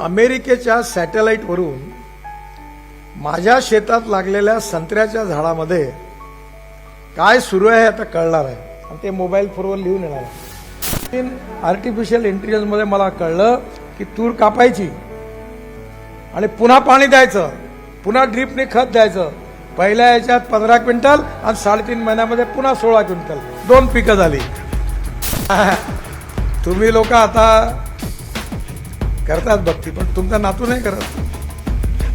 अमेरिकेच्या सॅटेलाईटवरून माझ्या शेतात लागलेल्या संत्र्याच्या झाडामध्ये काय सुरू आहे आता कळणार आहे. आणि ते मोबाईल फोनवर लिहून येणार आहे. आर्टिफिशियल इंटेलिजन्समध्ये मला कळलं की तूर कापायची आणि पुन्हा पाणी द्यायचं पुन्हा ड्रीपने खत द्यायचं. पहिल्या याच्यात पंधरा क्विंटल आणि साडेतीन महिन्यामध्ये पुन्हा सोळा क्विंटल. दोन पिकं झाली. तुम्ही लोक आता करतात भक्ती पण तुमचा नातू नाही करत.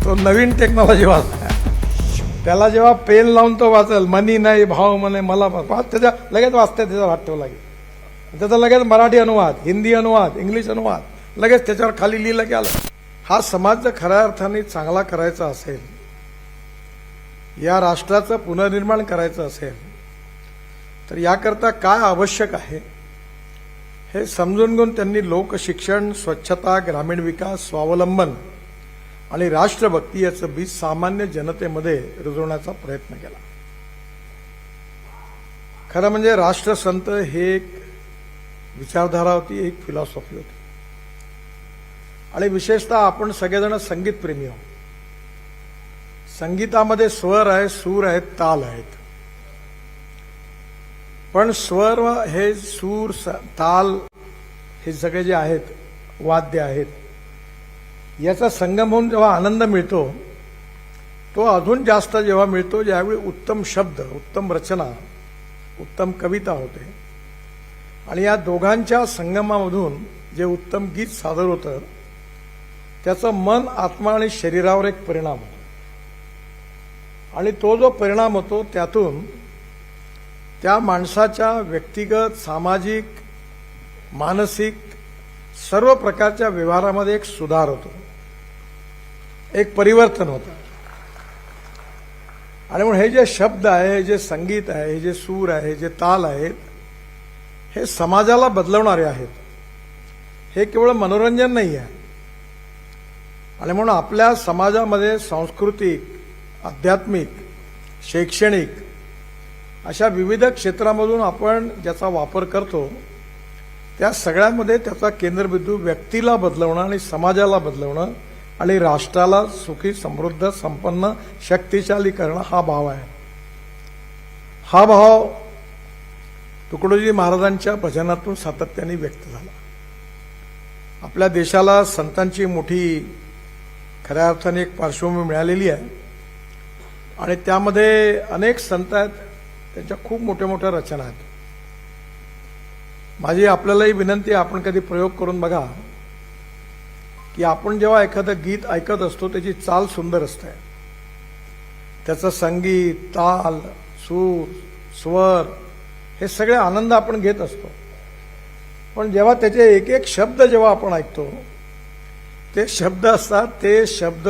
तो नवीन टेक्नॉलॉजी वाचला त्याला जेव्हा पेन लावून तो वाचल मनी नाही भाव म्हणे मला त्याच्या लगेच वाचते त्याचा हात ठेवला लागेल. त्याचा लगेच मराठी अनुवाद हिंदी अनुवाद इंग्लिश अनुवाद लगेच त्याच्यावर खाली लिहिलं की आलं. हा समाज जर खऱ्या अर्थाने चांगला करायचा असेल या राष्ट्राचं पुनर्निर्माण करायचं असेल तर याकरता काय आवश्यक आहे? हे समजून घेऊन त्यांनी लोकशिक्षण स्वच्छता ग्रामीण विकास स्वावलंबन आणि राष्ट्रभक्ती याचं बीज सामान्य जनतेमध्ये रुजवण्याचा प्रयत्न केला. खरं म्हणजे राष्ट्रसंत हे एक विचारधारा होती एक फिलॉसॉफी होती. आणि विशेषतः आपण सगळेजण संगीतप्रेमी आहोत. संगीतामध्ये स्वर आहे सूर आहेत ताल आहेत. पण स्वर हे सूर स- ताल हे सगळे जे आहेत वाद्य आहेत याचा संगम होऊन जेव्हा आनंद मिळतो तो अजून जास्त जेव्हा मिळतो ज्यावेळी उत्तम शब्द उत्तम रचना उत्तम कविता होते. आणि या दोघांच्या संगमामधून जे उत्तम गीत सादर होतं त्याचं मन आत्मा आणि शरीरावर एक परिणाम होतो. आणि तो जो परिणाम होतो त्यातून त्या माणसाच्या व्यक्तिगत सामाजिक मानसिक सर्व प्रकारच्या व्यवहारामध्ये एक सुधार होतो. एक परिवर्तन होतं. आणि म्हणून हे जे शब्द आहे हे जे संगीत आहे हे जे सूर आहे हे जे ताल आहेत हे समाजाला बदलवणारे आहेत. हे केवळ मनोरंजन नाही आहे. आणि म्हणून आपल्या समाजामध्ये सांस्कृतिक आध्यात्मिक शैक्षणिक अशा विविध क्षेत्रामधून आपण ज्याचा वापर करतो त्या सगळ्यामध्ये त्याचा केंद्रबिंदू व्यक्तीला बदलवणं आणि समाजाला बदलवणं आणि राष्ट्राला सुखी समृद्ध संपन्न शक्तिशाली करणं हा भाव आहे. हा भाव तुकडोजी महाराजांच्या भजनातून सातत्याने व्यक्त झाला. आपल्या देशाला संतांची मोठी खऱ्या अर्थाने एक पार्श्वभूमी मिळालेली आहे. आणि त्यामध्ये अनेक संत आहेत. त्यांच्या खूप मोठ्या मोठ्या रचना आहेत. माझी आपल्यालाही विनंती आहे आपण कधी प्रयोग करून बघा की आपण जेव्हा एखादं गीत ऐकत असतो त्याची चाल सुंदर असते. त्याचं संगीत ताल सूर स्वर हे सगळे आनंद आपण घेत असतो. पण जेव्हा त्याचे एक एक शब्द जेव्हा आपण ऐकतो ते शब्द असतात ते शब्द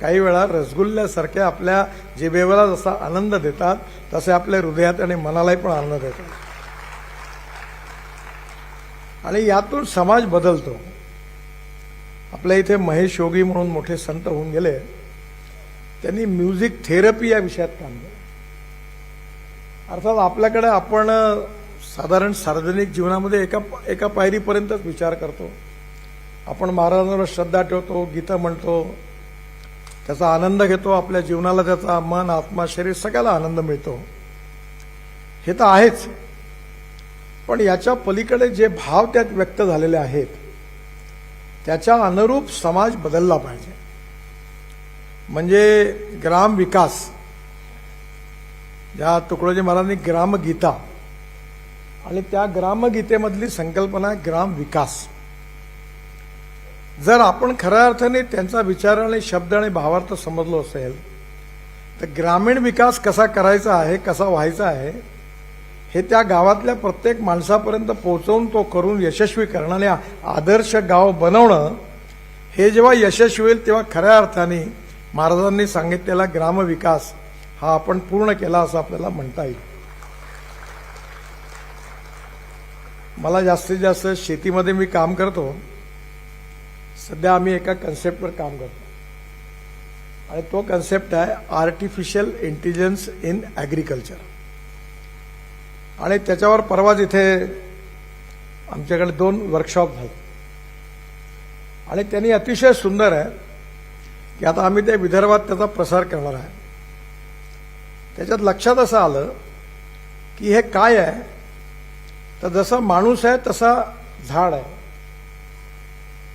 काही वेळा रसगुल्ल्यासारखे आपल्या जिभेला जसा आनंद देतात तसे आपल्या हृदयात आणि मनालाही पण आनंद देतात. आणि यातून समाज बदलतो. आपल्या इथे महेश योगी म्हणून मोठे संत होऊन गेले. त्यांनी म्युझिक थेरपी या विषयात काम केलं. अर्थात आपल्याकडे आपण साधारण सार्वजनिक जीवनामध्ये एका एका पायरीपर्यंतच विचार करतो. आपण महाराजांवर श्रद्धा ठेवतो गीतं म्हणतो त्याचा आनंद घेतो आपल्या जीवनाला त्याचा मन आत्मा शरीर सगळ्याला आनंद मिळतो. हे तर आहेच. पण याच्या पलीकडे जे भाव त्यात व्यक्त झालेले आहेत त्याच्या अनुरूप समाज बदलला पाहिजे. म्हणजे ग्राम विकास. ज्या तुकडोजी महाराजांनी ग्रामगीता आणि त्या ग्रामगीतेमधली संकल्पना आहे ग्राम विकास. जर आपण खऱ्या अर्थाने त्यांचा विचार आणि शब्द आणि भावार्थ समजलो असेल तर ग्रामीण विकास कसा करायचा आहे कसा व्हायचा आहे हे त्या गावातल्या प्रत्येक माणसापर्यंत पोहोचवून तो करून यशस्वी करणं आणि आदर्श गाव बनवणं हे जेव्हा यशस्वी होईल तेव्हा खऱ्या अर्थाने महाराजांनी सांगितलेला ग्रामविकास हा आपण पूर्ण केला असं आपल्याला म्हणता येईल. मला जास्तीत जास्त शेतीमध्ये मी काम करतो. सध्या आम्ही एका कन्सेप्टवर काम करतो. आणि तो कन्सेप्ट आहे आर्टिफिशियल इंटेलिजन्स इन ॲग्रिकल्चर आणि त्याच्यावर परवाच इथे आमच्याकडे दोन वर्कशॉप झाले. आणि त्यांनी अतिशय सुंदर आहे की आता आम्ही त्या विदर्भात त्याचा प्रसार करणार आहे. त्याच्यात लक्षात असं आलं की हे काय आहे? तर जसा माणूस आहे तसा झाड आहे.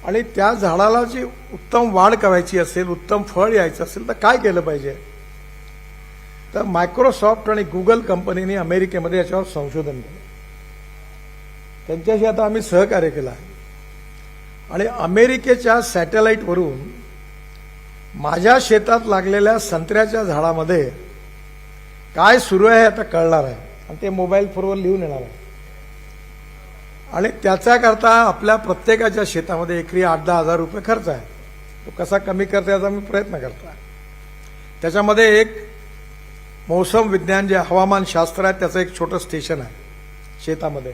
आणि त्या झाडाला जी उत्तम वाढ करायची असेल उत्तम फळ यायचं असेल तर काय केलं पाहिजे? तर मायक्रोसॉफ्ट आणि गुगल कंपनीने अमेरिकेमध्ये याच्यावर संशोधन केलं. त्यांच्याशी आता आम्ही सहकार्य केलं आहे. आणि अमेरिकेच्या सॅटेलाईटवरून माझ्या शेतात लागलेल्या संत्र्याच्या झाडामध्ये काय सुरू आहे आता कळणार आहे. आणि ते मोबाईल फोनवर लिहून येणार आहे. आणि त्याच्याकरता आपल्या प्रत्येकाच्या शेतामध्ये एकरी आठ दहा हजार रुपये खर्च आहे. तो कसा कमी करता याचा मी प्रयत्न करतो. आहे त्याच्यामध्ये एक मौसम विज्ञान जे हवामान शास्त्र आहे त्याचं एक छोटं स्टेशन आहे शेतामध्ये.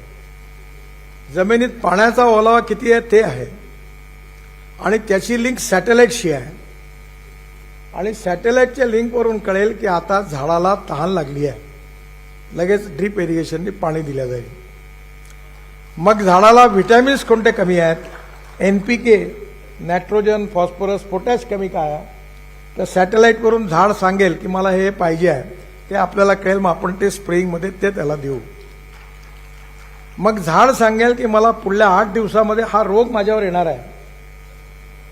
जमिनीत पाण्याचा ओलावा किती आहे ते आहे. आणि त्याची लिंक सॅटेलाईटशी आहे. आणि सॅटेलाईटच्या लिंकवरून कळेल की आता झाडाला तहान लागली आहे. लगेच ड्रीप इरिगेशनने पाणी दिलं जाईल. मग झाडाला व्हिटॅमिन्स कोणते कमी आहेत? N P K nitrogen phosphorus potash कमी काय आहे? तर सॅटेलाईटवरून झाड सांगेल की मला हे पाहिजे आहे. ते आपल्याला कळेल मग आपण ते स्प्रेईंगमध्ये ते त्याला देऊ. मग झाड सांगेल की मला पुढल्या आठ दिवसामध्ये हा रोग माझ्यावर येणार आहे.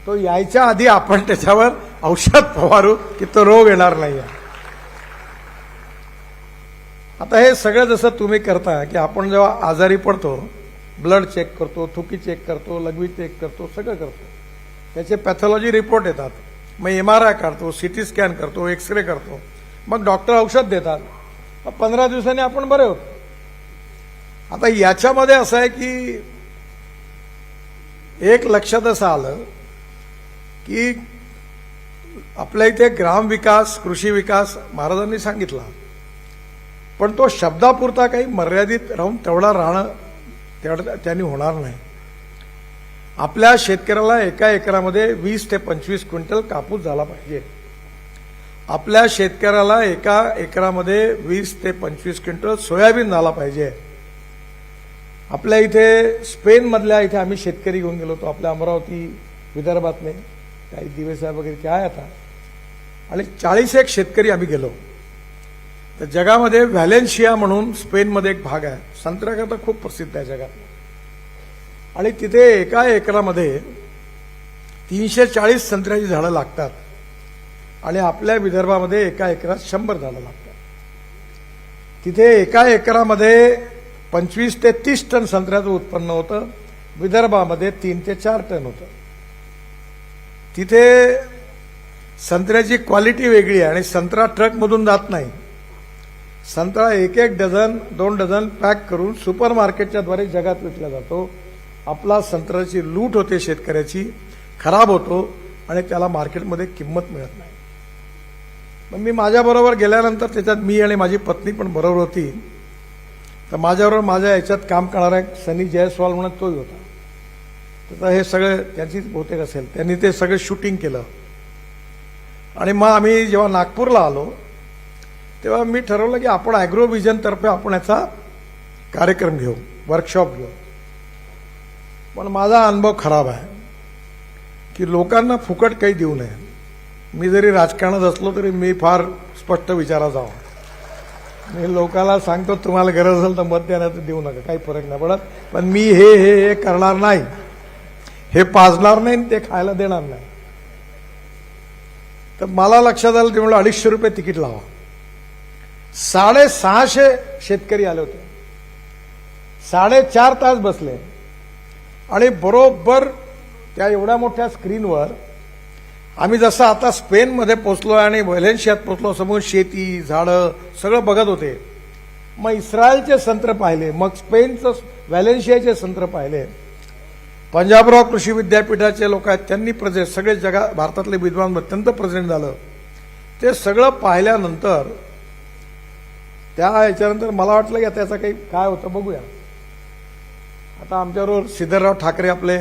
तो यायच्या आधी आपण त्याच्यावर औषध फवारू की तो रोग येणार नाही आता हे सगळं जसं तुम्ही करता की आपण जेव्हा आजारी पडतो ब्लड चेक करतो थुकी चेक करतो लघवी चेक करतो सगळं करतो. त्याचे पॅथॉलॉजी रिपोर्ट येतात. मग एम आर आय काढतो सी टी स्कॅन करतो एक्स रे करतो. मग डॉक्टर औषध देतात. मग पंधरा दिवसांनी आपण बरे होतो. आता याच्यामध्ये असं आहे की एक लक्षात असं आलं की आपल्या इथे ग्रामविकास कृषी विकास महाराजांनी सांगितला. पण तो शब्दापुरता काही मर्यादित राहून तेवढा राहणं तेवढं त्याने होणार नाही. आपल्या शेतकऱ्याला एका एकरामध्ये वीस ते पंचवीस क्विंटल कापूस झाला पाहिजे. आपल्या शेतकऱ्याला एका एकरामध्ये वीस ते पंचवीस क्विंटल सोयाबीन झाला पाहिजे. आपल्या इथे स्पेनमधल्या इथे आम्ही शेतकरी घेऊन गेलो होतो आपल्या अमरावती विदर्भातले. काही दिवेसाहेब वगैरे काय आहे आता. आणि चाळीस एक शेतकरी आम्ही गेलो. तर जगामध्ये व्हॅलेन्शिया म्हणून स्पेनमध्ये एक भाग आहे. संत्र्याकरता खूप प्रसिद्ध आहे जगात. आणि तिथे एका एकरामध्ये तीनशे चाळीस संत्र्याची झाडं लागतात. आणि आपल्या विदर्भामध्ये एका एकरात शंभर झाडं लागतात. तिथे एका एकरामध्ये पंचवीस ते तीस टन संत्र्याचं उत्पन्न होतं. विदर्भामध्ये तीन ते चार टन होतं. तिथे संत्र्याची क्वालिटी वेगळी आहे आणि संत्रा ट्रकमधून जात नाही. संत्रा एक एक डझन दोन डझन पॅक करून सुपर मार्केटच्या द्वारे जगात विकला जातो. आपला संत्र्याची लूट होते शेतकऱ्याची खराब होतो आणि त्याला मार्केटमध्ये किंमत मिळत नाही. मग मी माझ्याबरोबर गेल्यानंतर त्याच्यात मी आणि माझी पत्नी पण बरोबर होती. तर माझ्याबरोबर माझ्या याच्यात काम करणारा एक सनी जयस्वाल म्हणत तोही होता. तर हे सगळं त्याचीच बहुतेक असेल. त्यांनी ते सगळं शूटिंग केलं. आणि मग आम्ही जेव्हा नागपूरला आलो तेव्हा मी ठरवलं की आपण ॲग्रो विजनतर्फे आपण याचा कार्यक्रम घेऊ वर्कशॉप घेऊ. पण माझा अनुभव खराब आहे की लोकांना फुकट काही देऊ नये. मी जरी राजकारणात असलो तरी मी फार स्पष्ट विचारा जावा मी लोकांना सांगतो तुम्हाला गरज असेल तर मत देण्याचं देऊ नका काही फरक नाही पडत. पण मी हे हे हे करणार नाही. हे पाजणार नाही आणि ते खायला देणार नाही. तर मला लक्षात आलं ते म्हणलं अडीचशे रुपये तिकीट लावा. साडेसहाशे शेतकरी आले होते. साडेचार तास बसले. आणि बरोबर त्या एवढ्या मोठ्या स्क्रीनवर आम्ही जसं आता स्पेनमध्ये पोचलो आणि व्हॅलेन्शियात पोचलो समोर शेती झाडं सगळं बघत होते. मग इस्रायलचे संत्र पाहिले मग स्पेनचं व्हॅलेन्शियाचे संत्र पाहिले. पंजाबराव कृषी विद्यापीठाचे लोक आहेत त्यांनी प्रेझेंट सगळे जगा भारतातले विद्वान अत्यंत प्रेझेंट झालं. ते सगळं पाहिल्यानंतर त्या याच्यानंतर मला वाटलं की त्याचं काही काय होतं बघूया. आता आमच्याबरोबर सिद्धरराव ठाकरे आपले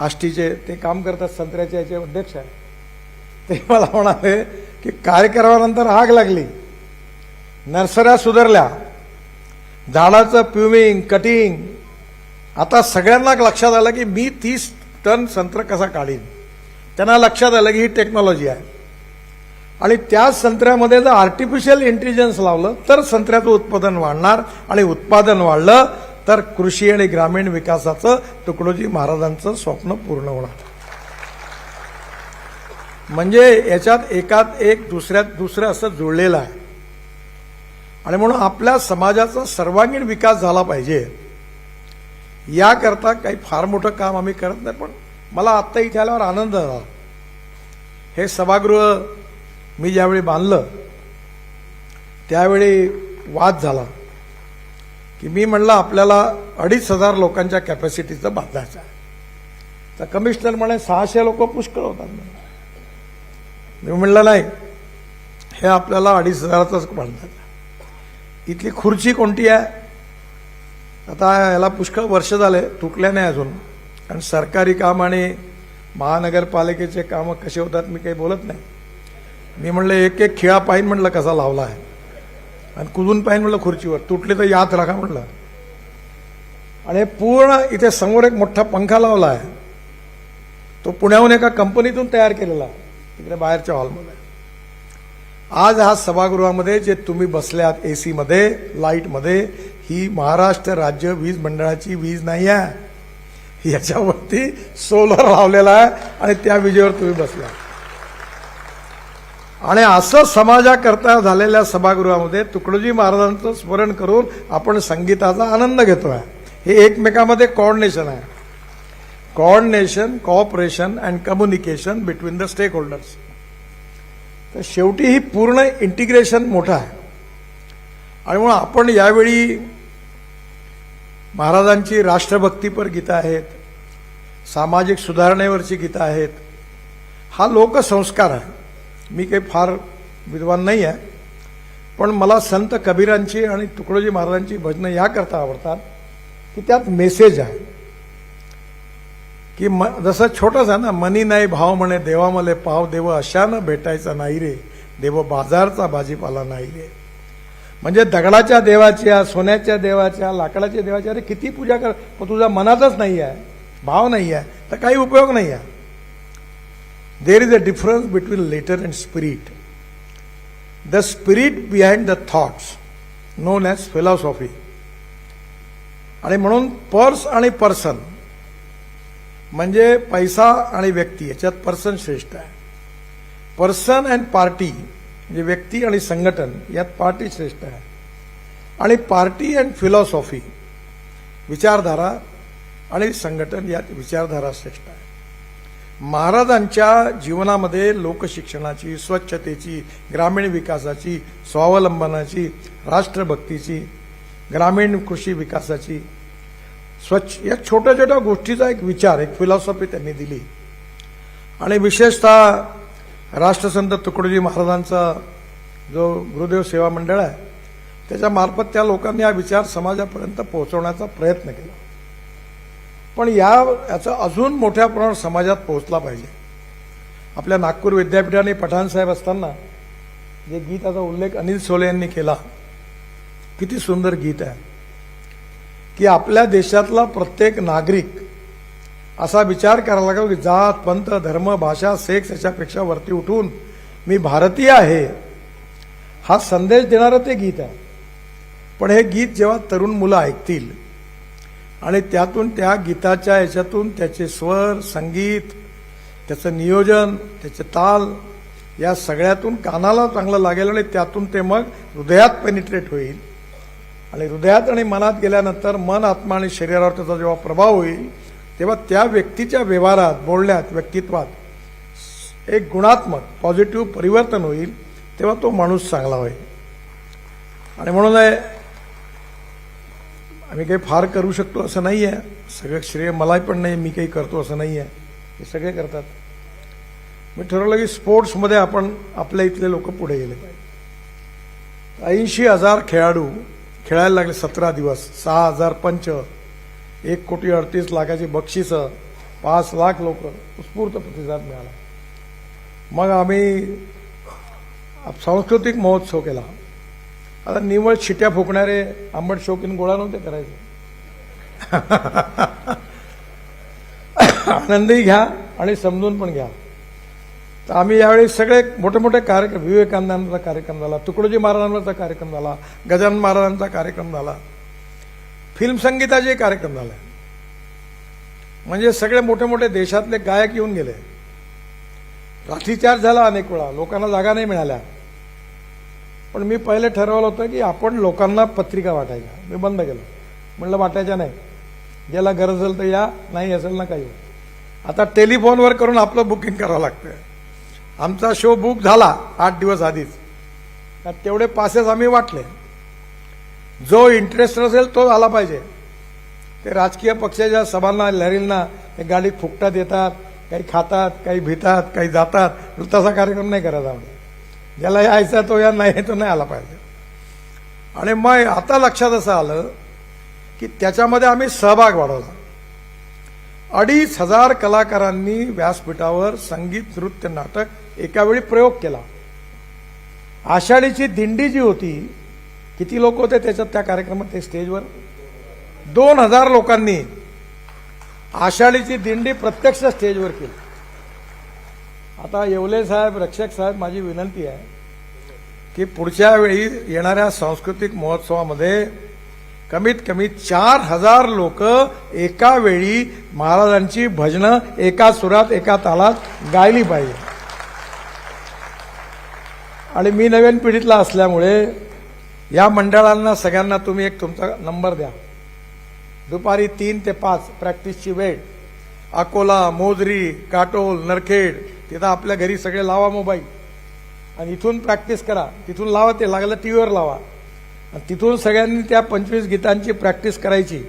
आष्टीचे ते काम करतात संत्र्याचे याचे अध्यक्ष आहे ते मला म्हणाले की कार्यक्रमानंतर आग लागली. नर्सऱ्या सुधारल्या. झाडाचं प्युमिंग कटिंग. आता सगळ्यांना लक्षात आलं की मी तीस टन संत्र कसा काढीन? त्यांना लक्षात आलं की ही टेक्नॉलॉजी आहे. आणि त्याच संत्र्यामध्ये जर आर्टिफिशियल इंटेलिजन्स लावलं तर संत्र्याचं उत्पादन वाढणार. आणि उत्पादन वाढलं तर कृषी आणि ग्रामीण विकासाचं तुकडोजी महाराजांचं स्वप्न पूर्ण होणार. म्हणजे याच्यात एकात एक दुसऱ्यात दुसरं असं जुळलेलं आहे. आणि म्हणून आपल्या समाजाचा सर्वांगीण विकास झाला पाहिजे. याकरता काही फार मोठं काम आम्ही करत नाही पण मला आत्ता इथे आल्यावर आनंद झाला. हे सभागृह मी ज्यावेळी बांधलं त्यावेळी वाद झाला की मी म्हणलं आपल्याला अडीच हजार लोकांच्या कॅपॅसिटीचं बांधायचं आहे. तर कमिशनर म्हणे सहाशे लोक पुष्कळ होतात मी म्हणलं नाही हे आपल्याला अडीच हजाराचंच बांधायचं इथली खुर्ची कोणती आहे? आता याला पुष्कळ वर्ष झाले तुटल्या नाही अजून. कारण सरकारी काम आणि महानगरपालिकेचे कामं कसे होतात मी काही बोलत नाही. मी म्हणलं एक एक खिळा पाहिन म्हणलं कसा लावला आहे. आणि कुजून पाहिन म्हणलं खुर्चीवर. तुटले तर यात राखा म्हणलं. आणि पूर्ण इथे समोर एक मोठा पंखा लावला आहे. तो पुण्याहून एका कंपनीतून तयार केलेला तिकडे बाहेरच्या हॉलमध्ये आज हा सभागृहामध्ये जे तुम्ही बसल्यात ए सीमध्ये लाईटमध्ये ही महाराष्ट्र राज्य वीज मंडळाची वीज नाही आहे. याच्यावरती सोलर लावलेला आहे आणि त्या विजेवर तुम्ही बसला आणि असं समाजाकरता झालेल्या सभागृहामध्ये तुकडोजी महाराजांचं स्मरण करून आपण संगीताचा आनंद घेतोय. हे एकमेकामध्ये कॉर्डिनेशन आहे. Coordination cooperation and communication between the stakeholders तर शेवटी ही पूर्ण इंटिग्रेशन मोठं आहे. आणि म्हणून आपण यावेळी महाराजांची राष्ट्रभक्तीपर गीतं आहेत सामाजिक सुधारणेवरची गीतं आहेत. हा लोकसंस्कार आहे. मी काही फार विद्वान नाही आहे पण मला संत कबीरांची आणि तुकडोजी महाराजांची भजनं याकरता आवडतात की त्यात मेसेज आहे. की म जसं छोटंच आहे ना मनी नाही भाव म्हणे देवा मले पाव देव अशानं भेटायचा नाही रे देव बाजारचा भाजीपाला नाही रे. म्हणजे दगडाच्या देवाच्या सोन्याच्या देवाच्या लाकडाच्या देवाच्या अरे किती पूजा कर पण तुझा मनातच नाही आहे भाव नाही आहे तर काही उपयोग नाही आहे there is a difference between letter and spirit the spirit behind the thoughts known as philosophy आणि म्हणून पर्स आणि पर्सन म्हणजे पैसा आणि व्यक्ती याच्यात पर्सन श्रेष्ठ आहे. पर्सन अँड पार्टी म्हणजे व्यक्ती आणि संघटन यात पार्टी श्रेष्ठ आहे. आणि पार्टी अँड फिलॉसॉफी विचारधारा आणि संघटन यात विचारधारा श्रेष्ठ आहे. महाराजांच्या जीवनामध्ये लोकशिक्षणाची स्वच्छतेची ग्रामीण विकासाची स्वावलंबनाची राष्ट्रभक्तीची ग्रामीण कृषी विकासाची स्वच्छ या छोट्या छोट्या गोष्टीचा एक विचार एक फिलॉसॉफी त्यांनी दिली. आणि विशेषतः राष्ट्रसंत तुकडोजी महाराजांचा जो गुरुदेव सेवा मंडळ आहे त्याच्यामार्फत त्या लोकांनी हा विचार समाजापर्यंत पोहोचवण्याचा प्रयत्न केला. पण या याचा अजून मोठ्या प्रमाणात समाजात पोहोचला पाहिजे. आपल्या नागपूर विद्यापीठाने पठाणसाहेब असताना जे गीताचा उल्लेख अनिल सोले यांनी केला किती सुंदर गीत आहे. की आपल्या देशातला प्रत्येक नागरिक असा विचार करायला लागला की जात पंथ धर्म भाषा सेक्स याच्यापेक्षा वरती उठून मी भारतीय आहे हा संदेश देणारं ते गीत आहे. पण हे गीत जेव्हा तरुण मुलं ऐकतील आणि त्यातून त्या गीताच्या याच्यातून त्याचे स्वर संगीत त्याचं नियोजन त्याचे ताल या सगळ्यातून कानाला चांगलं लागेल आणि त्यातून ते मग हृदयात पेनिट्रेट होईल. आणि हृदयात आणि मनात गेल्यानंतर मन आत्मा आणि शरीरावर त्याचा जेव्हा प्रभाव होईल तेव्हा त्या व्यक्तीच्या व्यवहारात बोलण्यात व्यक्तित्वात एक गुणात्मक पॉझिटिव्ह परिवर्तन होईल तेव्हा तो माणूस चांगला होईल. आणि म्हणून आम्ही काही फार करू शकतो असं नाही आहे सगळं श्रेय मलाही पण नाही मी काही करतो असं नाही आहे हे सगळे करतात. मी ठरवलं की स्पोर्ट्समध्ये आपण आपल्या इथले लोक पुढे गेले. पाहिजे ऐंशी हजार खेळाडू खेळायला लागले सतरा दिवस. सहा हजार पंच एक कोटी अडतीस लाखाची बक्षिसं पाच लाख लोक. उत्स्फूर्त प्रतिसाद मिळाला. मग आम्ही सांस्कृतिक महोत्सव केला. आता निवळ शिट्या फुकणारे आंबट शौकीन गोळा नव्हते करायचे. आनंदही घ्या आणि समजून पण घ्या. तर आम्ही यावेळी सगळे मोठे मोठे कार्यक्रम विवेकानंदांचा कार्यक्रम झाला तुकडोजी महाराजांचा कार्यक्रम झाला गजानन महाराजांचा कार्यक्रम झाला. फिल्म संगीताचे कार्यक्रम झाले. म्हणजे सगळे मोठे मोठे देशातले गायक येऊन गेले. लाठीचार्ज झाला अनेक वेळा लोकांना जागा नाही मिळाल्या. पण मी पहिले ठरवलं होतं की आपण लोकांना पत्रिका वाटायच्या. मी बंद केलं. म्हणलं वाटायच्या नाही. ज्याला गरज असेल तर या नाही असेल ना काही. आता टेलिफोनवर करून आपलं बुकिंग करावं लागतं आमचा शो बुक झाला आठ दिवस आधीच. तेवढे पासेस आम्ही वाटले. जो इंटरेस्ट असेल तो आला पाहिजे. ते राजकीय पक्षाच्या सभांना लहरींना हे गाडीत फुकटात येतात काही खातात काही भितात काही जातात. तसा कार्यक्रम नाही करायचा आम्ही. ज्याला यायचा तो या नाही तो नाही आला पाहिजे. आणि मग आता लक्षात असं आलं की त्याच्यामध्ये आम्ही सहभाग वाढवला. अडीच हजार कलाकारांनी व्यासपीठावर संगीत नृत्य नाटक एकावेळी प्रयोग केला. आषाढीची दिंडी जी होती किती लोक होते त्याच्यात त्या कार्यक्रमात ते स्टेजवर? दोन हजार लोकांनी आषाढीची दिंडी प्रत्यक्ष स्टेजवर केली. आता येवले साहेब रक्षक साहेब माझी विनंती आहे की पुढच्या वेळी येणाऱ्या सांस्कृतिक महोत्सवामध्ये कमीत कमी चार हजार लोक एका वेळी महाराजांची भजनं एका सुरात एका तालात गायली पाहिजे. आणि मी नवीन पिढीतला असल्यामुळे या मंडळांना सगळ्यांना तुम्ही एक तुमचा नंबर द्या. दुपारी तीन ते पाच प्रॅक्टिसची वेळ. अकोला मोजरी काटोल नरखेड तिथं आपल्या घरी सगळे लावा मोबाईल. आणि इथून प्रॅक्टिस करा. तिथून लावा ते लागलं टी व्हीवर लावा. आणि तिथून सगळ्यांनी त्या पंचवीस गीतांची प्रॅक्टिस करायची.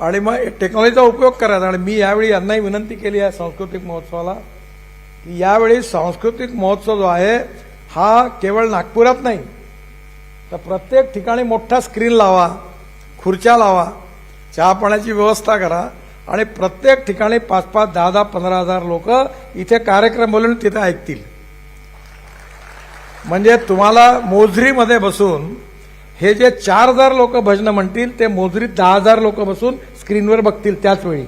आणि मग टेक्नॉलॉजीचा उपयोग करायचा आणि मी यावेळी यांनाही विनंती केली आहे सांस्कृतिक महोत्सवाला की यावेळी सांस्कृतिक महोत्सव जो आहे हा केवळ नागपुरात नाही तर प्रत्येक ठिकाणी मोठा स्क्रीन लावा खुर्च्या लावा चहा पाण्याची व्यवस्था करा. आणि प्रत्येक ठिकाणी पाच पाच दहा दहा पंधरा हजार लोक इथे कार्यक्रम बोलून तिथे ऐकतील. म्हणजे तुम्हाला मोजरीमध्ये बसून हे जे चार हजार लोक भजनं म्हणतील ते मोजरीत दहा हजार लोक बसून स्क्रीनवर बघतील त्याच वेळी.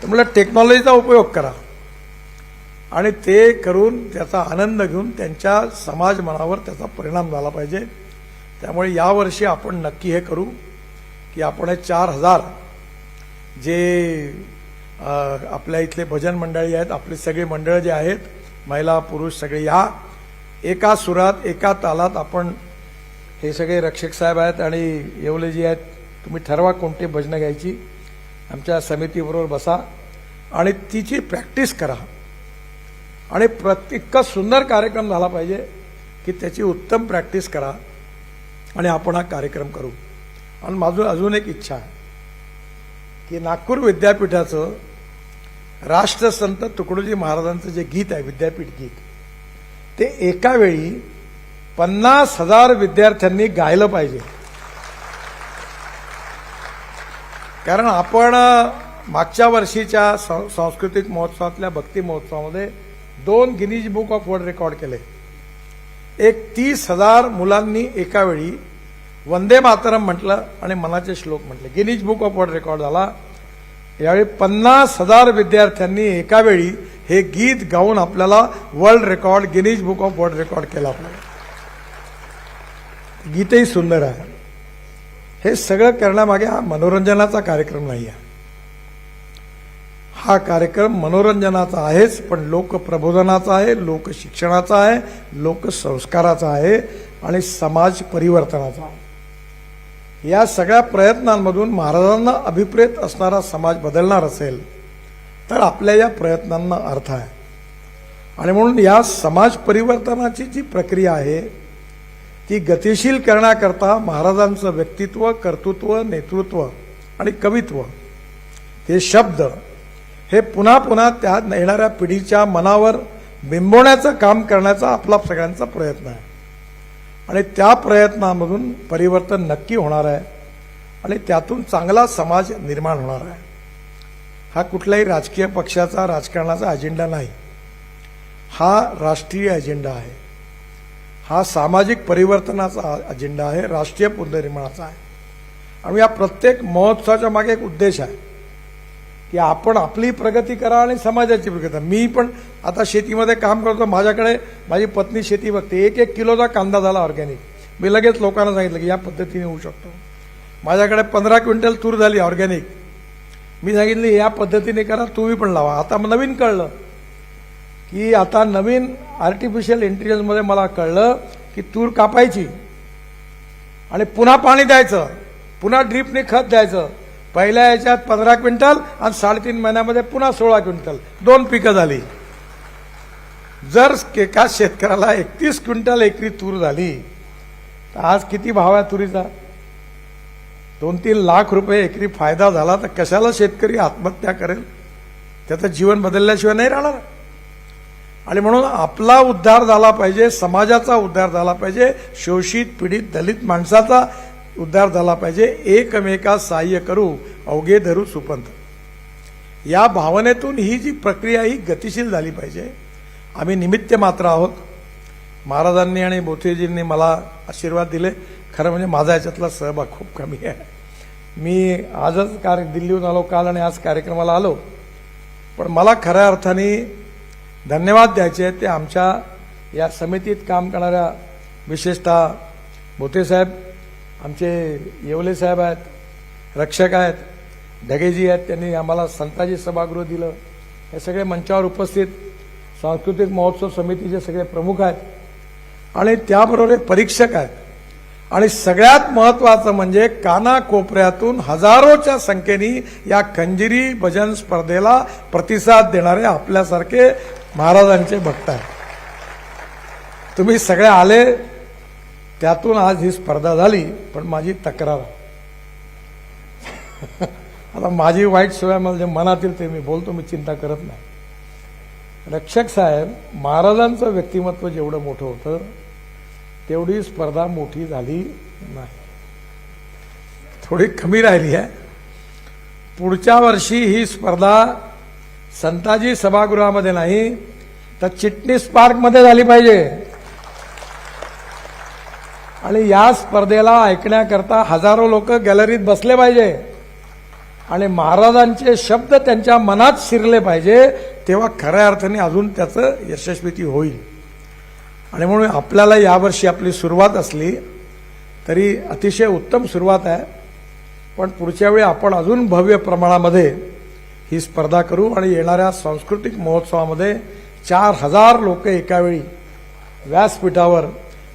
त्यामुळे टेक्नॉलॉजीचा उपयोग करा. आणि ते करून त्याचा आनंद घेऊन त्यांच्या समाज मनावर त्याचा परिणाम झाला पाहिजे. त्यामुळे यावर्षी आपण नक्की हे करू की आपण हे चार हजार जे आपल्या इथले भजन मंडळी आहेत आपले सगळे मंडळ जे आहेत महिला पुरुष सगळे या एका सुरात एका तालात आपण हे सगळे रक्षक साहेब आहेत आणि येवलेजी आहेत तुम्ही ठरवा कोणती भजनं घ्यायची. आमच्या समितीबरोबर बसा आणि तिची प्रॅक्टिस करा. आणि प्रत्येक इतका सुंदर कार्यक्रम झाला पाहिजे की त्याची उत्तम प्रॅक्टिस करा आणि आपण हा कार्यक्रम करू. आणि माझं अजून एक इच्छा आहे. की नागपूर विद्यापीठाचं राष्ट्रसंत तुकडोजी महाराजांचं जे गीत आहे विद्यापीठ गीत ते एका वेळी पन्नास हजार विद्यार्थ्यांनी गायलं पाहिजे. कारण आपण मागच्या वर्षीच्या सं- सांस्कृतिक महोत्सवातल्या भक्ती महोत्सवामध्ये दोन Guinness book of world record केले. एक तीस हजार मुलांनी एकावेळी वंदे मातरम म्हटलं आणि मनाचे श्लोक म्हटले. Guinness book of world record झाला. यावेळी पन्नास हजार विद्यार्थ्यांनी एकावेळी हे गीत गाऊन आपल्याला world record Guinness book of world record केला आपल्याला. गीतही सुंदर आहे. हे सगळं करण्यामागे हा मनोरंजनाचा कार्यक्रम नाही आहे. हा कार्यक्रम मनोरंजनाचा आहेच पण लोकप्रबोधनाचा आहे लोकशिक्षणाचा आहे लोकसंस्काराचा आहे आणि समाज परिवर्तनाचा आहे. या सगळ्या प्रयत्नांमधून महाराजांना अभिप्रेत असणारा समाज बदलणार असेल तर आपल्या या प्रयत्नांना अर्थ आहे. आणि म्हणून या समाज परिवर्तनाची जी प्रक्रिया आहे ती गतिशील करण्याकरता महाराजांचं व्यक्तित्व कर्तृत्व नेतृत्व आणि कवित्व हे शब्द हे पुन्हा पुन्हा त्या येणाऱ्या पिढीच्या मनावर बिंबवण्याचं काम करण्याचा आपला सगळ्यांचा प्रयत्न आहे. आणि त्या प्रयत्नामधून परिवर्तन नक्की होणार आहे आणि त्यातून चांगला समाज निर्माण होणार आहे. हा कुठल्याही राजकीय पक्षाचा राजकारणाचा अजेंडा नाही. हा राष्ट्रीय अजेंडा आहे. हा सामाजिक परिवर्तनाचा अजेंडा आहे राष्ट्रीय पुनर्निर्माणाचा आहे. आणि या प्रत्येक महोत्सवाच्या मागे एक उद्देश आहे. की आपण आपली प्रगती करा आणि समाजाची प्रगती मी पण आता शेतीमध्ये काम करतो. माझ्याकडे माझी पत्नी शेती बघते. एक एक किलोचा कांदा झाला ऑर्गॅनिक मी लगेच लोकांना सांगितलं की या पद्धतीने होऊ शकतो. माझ्याकडे पंधरा क्विंटल तूर झाली ऑर्गॅनिक मी सांगितली या पद्धतीने करा तुम्ही पण लावा. आता नवीन कळलं की आता नवीन आर्टिफिशियल इंटेलिजन्समध्ये मला कळलं की तूर कापायची आणि पुन्हा पाणी द्यायचं. पुन्हा ड्रीपने खत द्यायचं. पहिल्या याच्यात पंधरा क्विंटल आणि साडेतीन महिन्यामध्ये पुन्हा सोळा क्विंटल. दोन पिकं झाली. जर एका शेतकऱ्याला एकतीस क्विंटल एकरी तूर झाली तर आज किती भाव आहे तुरीचा? दोन तीन लाख रुपये एकरी फायदा झाला तर कशाला शेतकरी आत्महत्या करेल? त्याचं जीवन बदलल्याशिवाय नाही राहणार. आणि म्हणून आपला उद्धार झाला पाहिजे समाजाचा उद्धार झाला पाहिजे शोषित पीडित दलित माणसाचा उद्धार झाला पाहिजे. एकमेका सहाय्य करू अवघे धरू सुपंथ. या भावनेतून ही जी प्रक्रिया ही गतिशील झाली पाहिजे. आम्ही निमित्त मात्र आहोत. महाराजांनी आणि बोथेजींनी मला आशीर्वाद दिले. खरं म्हणजे माझा याच्यातला सहभाग खूप कमी आहे. मी आजच कार्य दिल्लीहून आलो काल आणि आज कार्यक्रमाला आलो. पण मला खऱ्या अर्थाने धन्यवाद द्यायचे ते आमच्या या समितीत काम करणाऱ्या विशेषतः भोतेसाहेब आमचे येवले साहेब आहेत रक्षक आहेत ढगेजी आहेत त्यांनी आम्हाला संताजी सभागृह दिलं. हे सगळे मंचावर उपस्थित सांस्कृतिक महोत्सव समितीचे सगळे प्रमुख आहेत. आणि त्याबरोबर एक परीक्षक आहेत. आणि सगळ्यात महत्वाचं म्हणजे कानाकोपऱ्यातून हजारोच्या संख्येने या खंजिरी भजन स्पर्धेला प्रतिसाद देणारे आपल्यासारखे महाराजांचे भक्त आहेत. तुम्ही सगळे आले त्यातून आज ही स्पर्धा झाली पण माझी तक्रार. आता माझी वाईट सोय मला जे मनातील ते मी बोलतो मी चिंता करत नाही. रक्षक साहेब महाराजांचं व्यक्तिमत्व जेवढं मोठं होतं तेवढी स्पर्धा मोठी झाली नाही. थोडी कमी राहिली आहे. पुढच्या वर्षी ही स्पर्धा संताजी सभागृहामध्ये नाही तर चिटणीस पार्कमध्ये झाली पाहिजे. आणि या स्पर्धेला ऐकण्याकरता हजारो लोक गॅलरीत बसले पाहिजे. आणि महाराजांचे शब्द त्यांच्या मनात शिरले पाहिजे तेव्हा खऱ्या अर्थाने अजून त्याचं यशस्वीती होईल. आणि म्हणून आपल्याला यावर्षी आपली सुरुवात असली तरी अतिशय उत्तम सुरुवात आहे. पण पुढच्या वेळी आपण अजून भव्य प्रमाणामध्ये ही स्पर्धा करू आणि येणाऱ्या सांस्कृतिक महोत्सवामध्ये चार हजार लोक एकावेळी व्यासपीठावर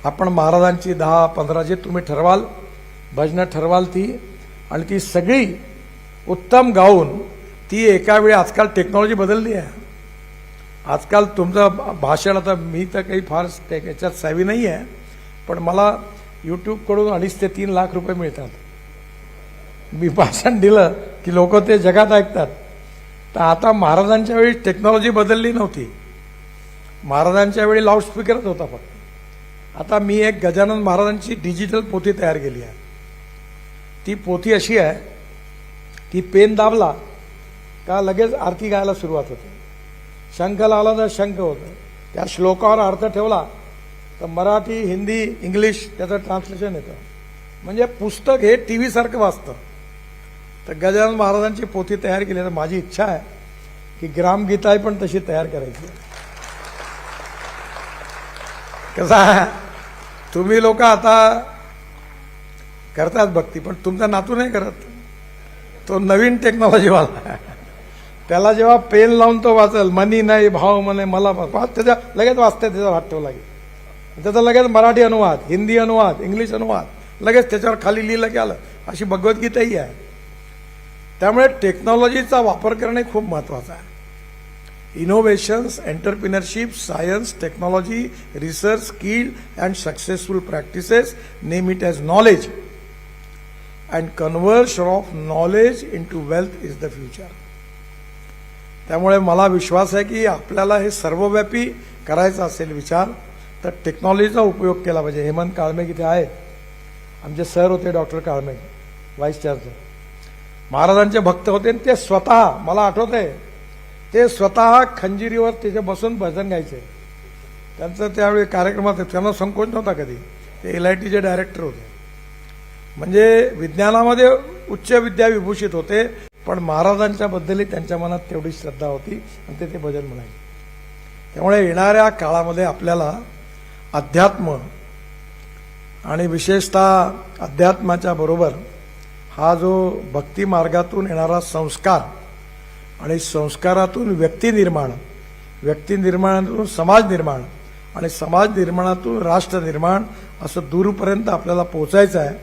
आपण महाराजांची दहा पंधरा जे तुम्ही ठरवाल भजनं ठरवाल ती आणि ती सगळी उत्तम गाऊन ती एका वेळी आजकाल टेक्नॉलॉजी बदलली आहे. आजकाल तुमचं भाषण आता मी तर काही फार त्या- याच्यात सावी नाही आहे पण मला यूट्यूबकडून अडीच ते तीन लाख रुपये मिळतात. मी भाषण दिलं की लोक ते जगात ऐकतात. तर आता महाराजांच्या वेळी टेक्नॉलॉजी बदलली नव्हती. महाराजांच्या वेळी लाऊडस्पीकरच होता फक्त. आता मी एक गजानन महाराजांची डिजिटल पोथी तयार केली आहे. ती पोथी अशी आहे की पेन दाबला का लगेच आरती गायला सुरुवात होते. शंख लावला तर शंख होतं. त्या श्लोकावर अर्थ ठेवला तर मराठी हिंदी इंग्लिश त्याचं ट्रान्सलेशन येतं. म्हणजे पुस्तक हे टी व्हीसारखं वाचतं. तर गजानन महाराजांची पोथी तयार केली. तर माझी इच्छा आहे की ग्रामगीताही पण तशी तयार करायची कसं आहे? तुम्ही लोक आता करतात भक्ती पण तुमचा नातू नाही करत. तो नवीन टेक्नॉलॉजीवाला त्याला जेव्हा पेन लावून तो वाचल मनी नाही भाव म्हणे मला त्याच्या लगेच वाचते त्याच्यावर हात ठेवला की. त्याचा लगेच मराठी अनुवाद हिंदी अनुवाद इंग्लिश अनुवाद लगेच त्याच्यावर खाली लिहिलं की आलं. अशी भगवद्गीताही आहे. त्यामुळे टेक्नॉलॉजीचा वापर करणे खूप महत्त्वाचं आहे. Innovations entrepreneurship science technology research skill and successful practices name it as knowledge and conversion of knowledge into wealth is the future त्यामुळे मला विश्वास आहे की आपल्याला हे सर्वव्यापी करायचं असेल विचार तर टेक्नॉलॉजीचा उपयोग केला पाहिजे. हेमंत काळमेघ इथे आहेत? आमचे सर होते डॉक्टर काळमेघ व्हाईस चार्जर महाराजांचे भक्त होते आणि ते स्वतः मला आठवत आहे ते स्वतः खंजिरीवर तिथे बसून भजन घ्यायचे त्यांचं त्यावेळी कार्यक्रमात त्यांना संकोच नव्हता कधी. ते एल आय टीचे डायरेक्टर होते. म्हणजे विज्ञानामध्ये उच्च विद्या विभूषित होते पण महाराजांच्या बद्दलही त्यांच्या मनात तेवढी श्रद्धा होती आणि ते ते भजन म्हणायचे. त्यामुळे येणाऱ्या काळामध्ये आपल्याला अध्यात्म आणि विशेषतः अध्यात्माच्या बरोबर हा जो भक्ती मार्गातून येणारा संस्कार आणि संस्कारातून व्यक्ती निर्माण व्यक्ती निर्माणातून समाज निर्माण आणि समाज निर्माणातून राष्ट्र निर्माण असं दूरपर्यंत आपल्याला पोचायचं आहे.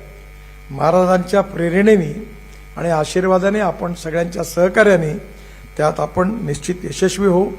महाराजांच्या प्रेरणेने आणि आशीर्वादाने आपण सगळ्यांच्या सहकार्याने त्यात आपण निश्चित यशस्वी होऊ.